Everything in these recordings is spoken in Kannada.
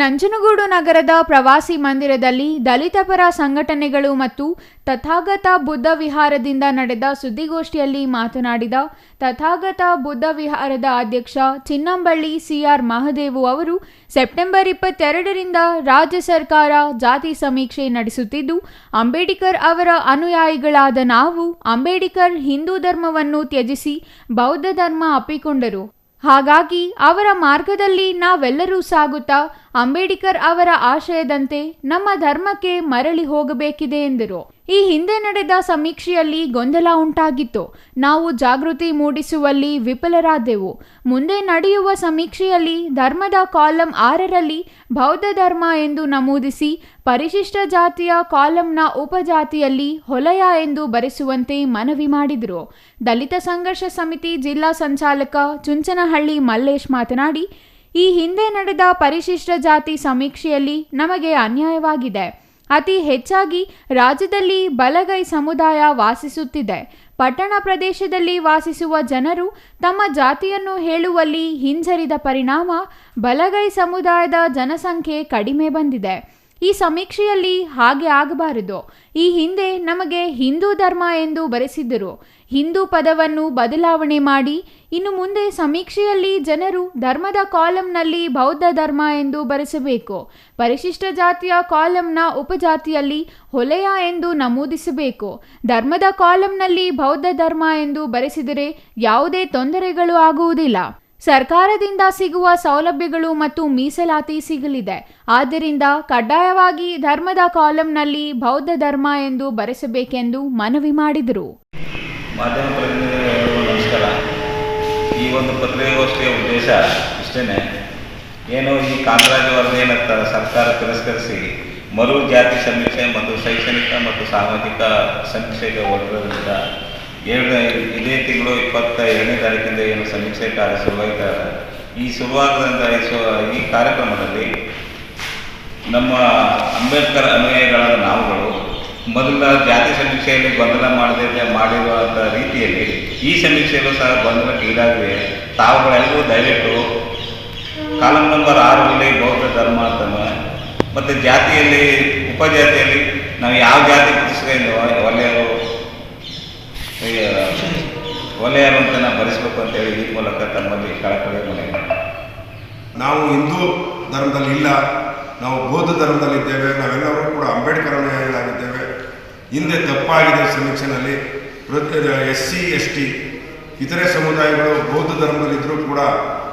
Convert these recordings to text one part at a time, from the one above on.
ನಂಜನಗೂಡು ನಗರದ ಪ್ರವಾಸಿ ಮಂದಿರದಲ್ಲಿ ದಲಿತ ಪರ ಸಂಘಟನೆಗಳು ಮತ್ತು ತಥಾಗತ ಬುದ್ಧ ವಿಹಾರದಿಂದ ನಡೆದ ಸುದ್ದಿಗೋಷ್ಠಿಯಲ್ಲಿ ಮಾತನಾಡಿದ ತಥಾಗತ ಬುದ್ಧ ವಿಹಾರದ ಅಧ್ಯಕ್ಷ ಚಿನ್ನಂಬಳ್ಳಿ ಸಿಆರ್ ಮಹದೇವು ಅವರು, ಸೆಪ್ಟೆಂಬರ್ ಇಪ್ಪತ್ತೆರಡರಿಂದ ರಾಜ್ಯ ಸರ್ಕಾರ ಜಾತಿ ಸಮೀಕ್ಷೆ ನಡೆಸುತ್ತಿದ್ದು, ಅಂಬೇಡ್ಕರ್ ಅವರ ಅನುಯಾಯಿಗಳಾದ ನಾವು ಅಂಬೇಡ್ಕರ್ ಹಿಂದೂ ಧರ್ಮವನ್ನು ತ್ಯಜಿಸಿ ಬೌದ್ಧ ಧರ್ಮ ಅಪ್ಪಿಕೊಂಡರು. ಹಾಗಾಗಿ ಅವರ ಮಾರ್ಗದಲ್ಲಿ ನಾವೆಲ್ಲರೂ ಸಾಗುತ್ತಾ ಅಂಬೇಡ್ಕರ್ ಅವರ ಆಶಯದಂತೆ ನಮ್ಮ ಧರ್ಮಕ್ಕೆ ಮರಳಿ ಹೋಗಬೇಕಿದೆ ಎಂದರು. ಈ ಹಿಂದೆ ನಡೆದ ಸಮೀಕ್ಷೆಯಲ್ಲಿ ಗೊಂದಲ ಉಂಟಾಗಿತ್ತು. ನಾವು ಜಾಗೃತಿ ಮೂಡಿಸುವಲ್ಲಿ ವಿಫಲರಾದೆವು. ಮುಂದೆ ನಡೆಯುವ ಸಮೀಕ್ಷೆಯಲ್ಲಿ ಧರ್ಮದ ಕಾಲಂ ಆರರಲ್ಲಿ ಬೌದ್ಧ ಧರ್ಮ ಎಂದು ನಮೂದಿಸಿ, ಪರಿಶಿಷ್ಟ ಜಾತಿಯ ಕಾಲಂನ ಉಪಜಾತಿಯಲ್ಲಿ ಹೊಲಯ ಎಂದು ಬರೆಸುವಂತೆ ಮನವಿ ಮಾಡಿದರು. ದಲಿತ ಸಂಘರ್ಷ ಸಮಿತಿ ಜಿಲ್ಲಾ ಸಂಚಾಲಕ ಚುಂಚನಹಳ್ಳಿ ಮಲ್ಲೇಶ್ ಮಾತನಾಡಿ, ಈ ಹಿಂದೆ ನಡೆದ ಪರಿಶಿಷ್ಟ ಜಾತಿ ಸಮೀಕ್ಷೆಯಲ್ಲಿ ನಮಗೆ ಅನ್ಯಾಯವಾಗಿದೆ. ಅತಿ ಹೆಚ್ಚಾಗಿ ರಾಜ್ಯದಲ್ಲಿ ಬಲಗೈ ಸಮುದಾಯ ವಾಸಿಸುತ್ತಿದೆ. ಪಟ್ಟಣ ಪ್ರದೇಶದಲ್ಲಿ ವಾಸಿಸುವ ಜನರು ತಮ್ಮ ಜಾತಿಯನ್ನು ಹೇಳುವಲ್ಲಿ ಹಿಂಜರಿದ ಪರಿಣಾಮ ಬಲಗೈ ಸಮುದಾಯದ ಜನಸಂಖ್ಯೆ ಕಡಿಮೆ ಬಂದಿದೆ. ಈ ಸಮೀಕ್ಷೆಯಲ್ಲಿ ಹಾಗೆ ಆಗಬಾರದು. ಈ ಹಿಂದೆ ನಮಗೆ ಹಿಂದೂ ಧರ್ಮ ಎಂದು ಬರೆಸಿದ್ದರು. ಹಿಂದೂ ಪದವನ್ನು ಬದಲಾವಣೆ ಮಾಡಿ, ಇನ್ನು ಮುಂದೆ ಸಮೀಕ್ಷೆಯಲ್ಲಿ ಜನರು ಧರ್ಮದ ಕಾಲಂನಲ್ಲಿ ಬೌದ್ಧ ಧರ್ಮ ಎಂದು ಬರೆಸಬೇಕು. ಪರಿಶಿಷ್ಟ ಜಾತಿಯ ಕಾಲಂನ ಉಪಜಾತಿಯಲ್ಲಿ ಹೊಲೆಯ ಎಂದು ನಮೂದಿಸಬೇಕು. ಧರ್ಮದ ಕಾಲಂನಲ್ಲಿ ಬೌದ್ಧ ಧರ್ಮ ಎಂದು ಬರೆಸಿದರೆ ಯಾವುದೇ ತೊಂದರೆಗಳು ಆಗುವುದಿಲ್ಲ. ಸರ್ಕಾರದಿಂದ ಸಿಗುವ ಸೌಲಭ್ಯಗಳು ಮತ್ತು ಮೀಸಲಾತಿ ಸಿಗಲಿದೆ. ಆದ್ದರಿಂದ ಕಡ್ಡಾಯವಾಗಿ ಧರ್ಮದ ಕಾಲಂನಲ್ಲಿ ಬೌದ್ಧ ಧರ್ಮ ಎಂದು ಬರೆಸಬೇಕೆಂದು ಮನವಿ ಮಾಡಿದರು. ಮಾಧ್ಯಮ ನಮಸ್ಕಾರ. ಈ ಒಂದು ಪತ್ರಿಕಾಗೋಷ್ಠಿಯ ಉದ್ದೇಶ ಇಷ್ಟೇ ಏನು ಈ ಕಾಂಗ್ರೆಸ್ ವರದಿಯನ್ನು ಸರ್ಕಾರ ತಿರಸ್ಕರಿಸಿ ಮರು ಜಾತಿ ಸಮೀಕ್ಷೆ ಮತ್ತು ಶೈಕ್ಷಣಿಕ ಮತ್ತು ಸಾಮಾಜಿಕ ಸಮೀಕ್ಷೆಗೆ ಹೊರಡಿರೋದ್ರಿಂದ ಏಳು ಇದೇ ತಿಂಗಳು ಇಪ್ಪತ್ತ ಎರಡನೇ ತಾರೀಕಿಂದ ಏನು ಸಮೀಕ್ಷೆ ಕಾರ್ಯ ಶುರುವಾಯ್ತಾ ಈ ಶುರುವಾಗದಂಥ ಈ ಕಾರ್ಯಕ್ರಮದಲ್ಲಿ ನಮ್ಮ ಅಂಬೇಡ್ಕರ್ ಅನುಯಾಯಿಗಳಾದ ನಾವುಗಳು ಮೊದಲ ಜಾತಿ ಸಮೀಕ್ಷೆಯಲ್ಲಿ ಗೊಂದಲ ಮಾಡದೇ ಮಾಡಿರುವಂಥ ರೀತಿಯಲ್ಲಿ ಈ ಸಮೀಕ್ಷೆಯಲ್ಲೂ ಸಹ ಗೊಂದಲಕ್ಕೆ ಈಡಾಗಿವೆ ತಾವುಗಳೆಲ್ಲರೂ ದಯವಿಟ್ಟು ಕಾಲಂ ನಂಬರ್ ಆರರಲ್ಲಿ ಬೌದ್ಧ ಧರ್ಮ ಅಂತ ಮತ್ತು ಜಾತಿಯಲ್ಲಿ, ಉಪಜಾತಿಯಲ್ಲಿ ನಾವು ಯಾವ ಜಾತಿ ಗುರುತಿಸ್ಕೊಂಡು ಒಲೆಯರು ಈ, ಒಲೆಯರು ಅಂತ ನಾವು ಭರಿಸಬೇಕು ಅಂತೇಳಿ ಈ ಮೂಲಕ ತಮ್ಮಲ್ಲಿ ಕಳಕಳಿ ನಾವು ಹಿಂದೂ ಧರ್ಮದಲ್ಲಿ ಇಲ್ಲ ನಾವು ಬೌದ್ಧ ಧರ್ಮದಲ್ಲಿದ್ದೇವೆ ನಾವೆಲ್ಲರೂ ಕೂಡ ಅಂಬೇಡ್ಕರ್ ಅನುಯಾಯಿಗಳಾಗಿದ್ದೇವೆ ಹಿಂದೆ ತಪ್ಪಾಗಿದೆ ಸಮೀಕ್ಷೆನಲ್ಲಿ. ಪ್ರತಿ ಎಸ್ ಸಿ ಎಸ್ ಟಿ ಇತರೆ ಸಮುದಾಯಗಳು ಬೌದ್ಧ ಧರ್ಮದಲ್ಲಿದ್ದರೂ ಕೂಡ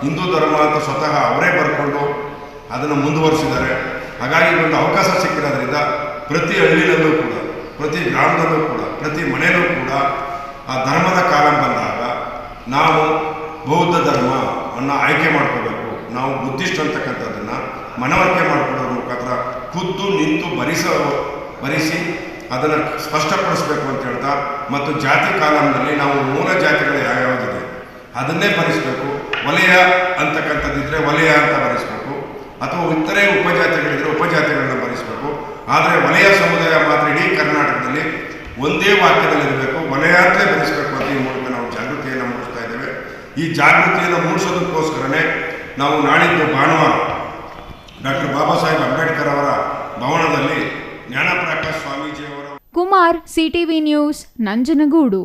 ಹಿಂದೂ ಧರ್ಮ ಅಂತ ಸ್ವತಃ ಅವರೇ ಬರ್ಕೊಂಡು ಅದನ್ನು ಮುಂದುವರಿಸಿದ್ದಾರೆ. ಹಾಗಾಗಿ ಒಂದು ಅವಕಾಶ ಸಿಕ್ಕಿರೋದ್ರಿಂದ ಪ್ರತಿ ಹಳ್ಳಿನಲ್ಲೂ ಕೂಡ ಪ್ರತಿ ಗ್ರಾಮದಲ್ಲೂ ಕೂಡ ಪ್ರತಿ ಮನೆಯಲ್ಲೂ ಕೂಡ ಆ ಧರ್ಮದ ಕಾಲ ಬಂದಾಗ ನಾವು ಬೌದ್ಧ ಧರ್ಮ ಅನ್ನ ಆಯ್ಕೆ ಮಾಡ್ಕೋಬೇಕು. ನಾವು ಬುದ್ಧಿಸ್ಟ್ ಅಂತಕ್ಕಂಥದ್ದನ್ನು ಮನವರಿಕೆ ಮಾಡ್ಕೊಳ್ಳೋದ್ರ ಮುಖಾಂತರ ಖುದ್ದು ನಿಂತು ಭರಿಸ ಭರಿಸಿ ಅದನ್ನು ಸ್ಪಷ್ಟಪಡಿಸ್ಬೇಕು ಅಂತ ಹೇಳ್ತಾ ಮತ್ತು ಜಾತಿ ಕಾಲಂನಲ್ಲಿ ನಾವು ಮೂಲ ಜಾತಿಗಳು ಯಾವ್ಯಾವುದಿದೆ ಅದನ್ನೇ ಭರಿಸಬೇಕು ವಲಯ ಅಂತಕ್ಕಂಥದ್ದಿದ್ರೆ ವಲಯ ಅಂತ ಭರಿಸಬೇಕು ಅಥವಾ ಇತರೆ ಉಪಜಾತಿಗಳಿದ್ರೆ ಉಪಜಾತಿಗಳನ್ನು ಭರಿಸಬೇಕು ಆದರೆ ವಲಯ ಸಮುದಾಯ ಮಾತ್ರ ಇಡೀ ಕರ್ನಾಟಕದಲ್ಲಿ ಒಂದೇ ವಾಕ್ಯದಲ್ಲಿ ಇರಬೇಕು ಅಂತಲೇ ಬೆಳೆಸಬೇಕು ಅಂತ ಈ ಮೂಲಕ ನಾವು ಜಾಗೃತಿಯನ್ನು ಮೂಡಿಸ್ತಾ ಇದ್ದೇವೆ. ಈ ಜಾಗೃತಿಯನ್ನು ಮೂಡಿಸೋದಕ್ಕೋಸ್ಕರನೇ ನಾವು ನಾಳಿದ್ದು ಭಾನುವಾರ ಡಾಕ್ಟರ್ ಬಾಬಾ ಸಾಹೇಬ್ ಅಂಬೇಡ್ಕರ್ ಅವರ ಭವನದಲ್ಲಿ ಜ್ಞಾನಪ್ರಕಾಶ್ ಸ್ವಾಮೀಜಿಯವರ ಕುಮಾರ್ ಸಿಟಿವಿ ನ್ಯೂಸ್, ನಂಜನಗೂಡು.